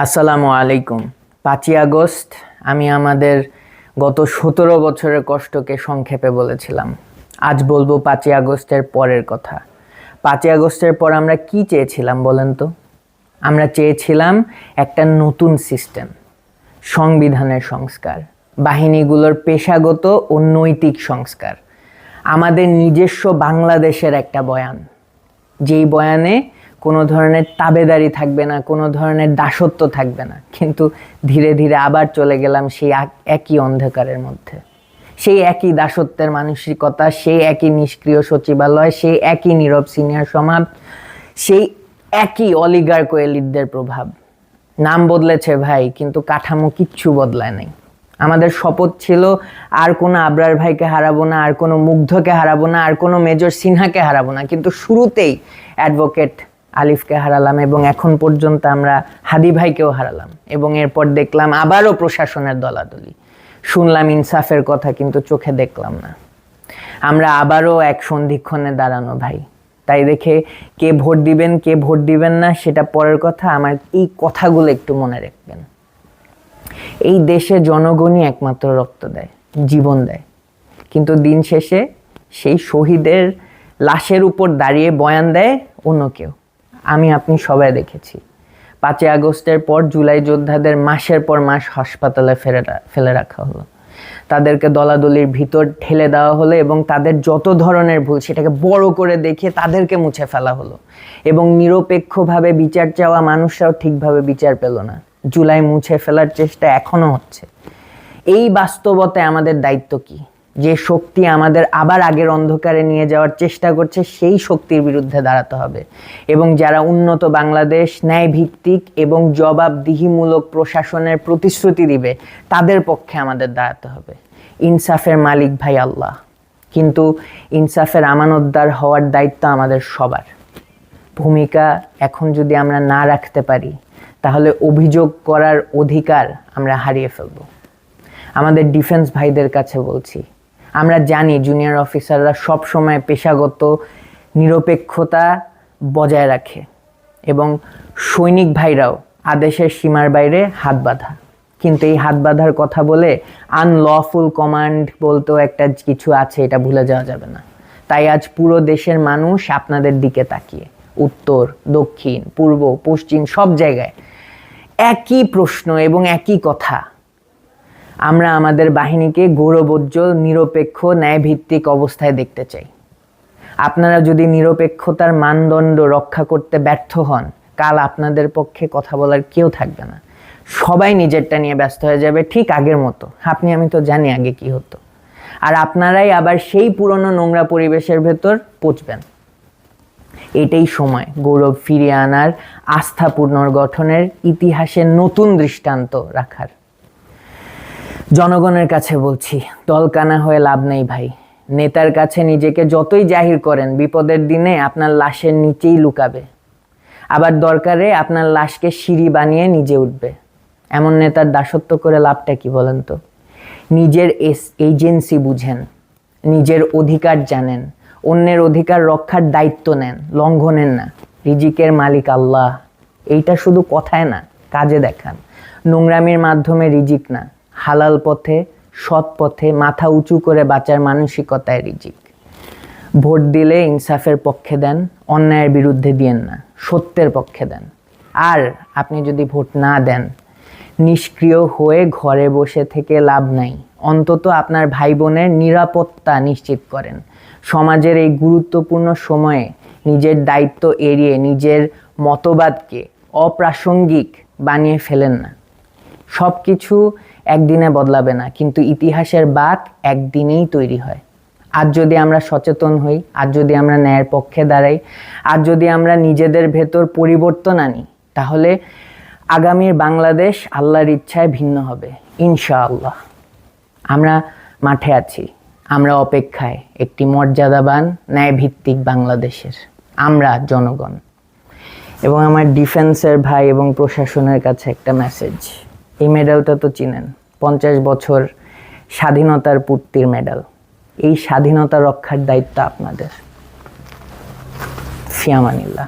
আসসালামু আলাইকুম। পাঁচই আগস্ট, আমি আমাদের গত সতেরো বছরের কষ্টকে সংক্ষেপে বলেছিলাম। আজ বলব পাঁচই আগস্টের পরের কথা। পাঁচই আগস্টের পর আমরা কি চেয়েছিলাম বলেন তো? আমরা চেয়েছিলাম একটা নতুন সিস্টেম, সংবিধানের সংস্কার, বাহিনীগুলোর পেশাগত ও নৈতিক সংস্কার। আমাদের নিজস্ব বাংলাদেশের একটা বয়ান, যেই বয়ানে কোনো ধরনের তাবেদারি থাকবে না, কোনো ধরনের দাসত্ব থাকবে না। কিন্তু ধীরে ধীরে আবার চলে গেলাম সেই একই অন্ধকারের মধ্যে। সেই একই দাসত্বের মানসিকতা, সেই একই নিষ্ক্রিয় সচিবালয়, সেই একই নীরব সিনিয়র সমাজ, সেই একই অলিগার কোয়েলিদদের প্রভাব। নাম বদলেছে ভাই, কিন্তু কাঠামো কিচ্ছু বদলায় নাই। আমাদের শপথ ছিল, আর কোনো আবরার ভাইকে হারাবো না, আর কোনো মুগ্ধকে হারাবো না, আর কোনো মেজর সিনহাকে হারাবো না। কিন্তু শুরুতেই অ্যাডভোকেট আলিফকে হারালাম এবং এখন পর্যন্ত আমরা হাদি ভাইকেও হারালাম এবং এরপর দেখলাম আবারও প্রশাসনের দলাদলি। শুনলাম ইনসাফের কথা কিন্তু চোখে দেখলাম না। আমরা আবারও এক সন্ধিক্ষণে দাঁড়ানো ভাই। তাই দেখে কে ভোট দিবেন, কে ভোট দিবেন না সেটা পরের কথা আমার এই কথাগুলো একটু মনে রাখবেন। এই দেশে জনগণই একমাত্র রক্ত দেয়, জীবন দেয়। কিন্তু দিন শেষে সেই শহীদের লাশের উপর দাঁড়িয়ে বয়ান দেয় অন্য কেউ। আমি আপনি সবাই দেখেছি। পাঁচই আগস্টের পর জুলাই যোদ্ধাদের মাসের পর মাস হাসপাতালে ফেলে ফেলে রাখা হলো। তাদেরকে দলাদলির ভিতর ঠেলে দেওয়া হলো এবং তাদের যত ধরনের ভুল সেটাকে বড় করে দেখে তাদেরকে মুছে ফেলা হলো। এবং নিরপেক্ষভাবে বিচার চাওয়া মানুষরাও ঠিকভাবে বিচার পেল না। জুলাই মুছে ফেলার চেষ্টা এখনও হচ্ছে। এই বাস্তবতায় আমাদের দায়িত্ব কি? যে শক্তি আমাদের আবার আগের অন্ধকারে নিয়ে যাওয়ার চেষ্টা করছে, সেই শক্তির বিরুদ্ধে দাঁড়াতে হবে। এবং যারা উন্নত বাংলাদেশ ন্যায় ভিত্তিক এবং জবাবদিহিমূলক প্রশাসনের প্রতিশ্রুতি দিবে, তাদের পক্ষে আমাদের দাঁড়াতে হবে। ইনসাফের মালিক ভাই আল্লাহ। কিন্তু ইনসাফের আমানতদার হওয়ার দায়িত্ব আমাদের সবার। ভূমিকা এখন যদি আমরা না রাখতে পারি, তাহলে অভিযোগ করার অধিকার আমরা হারিয়ে ফেলব। আমাদের ডিফেন্স ভাইদের কাছে বলছি আমরা জানি জুনিয়র অফিসাররা সব সময় পেশাগত নিরপেক্ষতা বজায় রাখে এবং সৈনিক ভাইরাও আদেশের সীমার বাইরে হাত বাঁধা। কিন্তু এই হাত বাঁধার কথা বলে আনলফুল কমান্ড বলতেও একটা কিছু আছে, এটা ভুলে যাওয়া যাবে না। তাই আজ পুরো দেশের মানুষ আপনাদের দিকে তাকিয়ে, উত্তর, দক্ষিণ, পূর্ব, পশ্চিম সব জায়গায় একই প্রশ্ন এবং একই কথা আমরা আমাদের বাহিনীকে গৌরবোজ্জ্বল, নিরপেক্ষ, ন্যায়ভিত্তিক অবস্থায় দেখতে চাই। আপনারা যদি নিরপেক্ষতার মানদণ্ড রক্ষা করতে ব্যর্থ হন, কাল আপনাদের পক্ষে কথা বলার কেউ থাকবে না। সবাই নিজেরটা নিয়ে ব্যস্ত হয়ে যাবে ঠিক আগের মতো। আপনি, আমি তো জানি আগে কি হতো। আর আপনারাই আবার সেই পুরনো নোংরা পরিবেশের ভেতর পচবেন। এটাই সময়, গৌরব ফিরিয়ে আনার আস্থা পুনর্গঠনের ইতিহাসে নতুন দৃষ্টান্ত রাখার। জনগণের কাছে বলছি, দলকানা হয়ে লাভ নেই ভাই। নেতার কাছে নিজেকে যতই জাহির করেন, বিপদের দিনে আপনার লাশের নিচেই লুকাবে। আবার দরকারে আপনার লাশকে সিঁড়ি বানিয়ে নিজে উঠবে। এমন নেতার দাসত্ব করে লাভটা কি বলেন তো? নিজের এস- এজেন্সি বুঝেন, নিজের অধিকার জানেন, অন্যের অধিকার রক্ষার দায়িত্ব নেন লঙ্ঘনের না। রিজিকের মালিক আল্লাহ। এইটা শুধু কথায় না, কাজে দেখান। নোংরামির মাধ্যমে রিজিক না। হালাল পথে, সৎ পথে মাথা উঁচু করে বাঁচার মানসিকতায় রিজিক। ভোট দিলে ইনসাফের পক্ষে দেন, অন্যায়ের বিরুদ্ধে দিয়েন না, সত্যের পক্ষে দেন। আর আপনি যদি ভোট না দেন, নিষ্ক্রিয় হয়ে ঘরে বসে থেকে লাভ নাই। অন্তত আপনার ভাই বোনের নিরাপত্তা নিশ্চিত করেন। সমাজের এই গুরুত্বপূর্ণ সময়ে নিজের দায়িত্ব এড়িয়ে নিজের মতবাদকে অপ্রাসঙ্গিক বানিয়ে ফেলেন না। সব কিছু একদিনে বদলাবে না, কিন্তু ইতিহাসের বাক একদিনেই তৈরি হয়। আজ যদি আমরা সচেতন হই আজ যদি আমরা ন্যায়ের পক্ষে দাঁড়াই আজ যদি আমরা নিজেদের ভেতর পরিবর্তন আনি, তাহলে আগামীর বাংলাদেশ আল্লাহর ইচ্ছায় ভিন্ন হবে, ইনশাআল্লাহ। আমরা মাঠে আছি, আমরা অপেক্ষায়, একটি মর্যাদাবান, ন্যায়ভিত্তিক বাংলাদেশের, আমরা জনগণ। এবং আমার ডিফেন্সের ভাই এবং প্রশাসনের কাছে একটা মেসেজ এই মেডেলটা তো চিনেন। পঞ্চাশ বছর স্বাধীনতার পূর্তির মেডেল। এই স্বাধীনতা রক্ষার দায়িত্ব আপনাদের। ফিয়ামানিল্লাহ।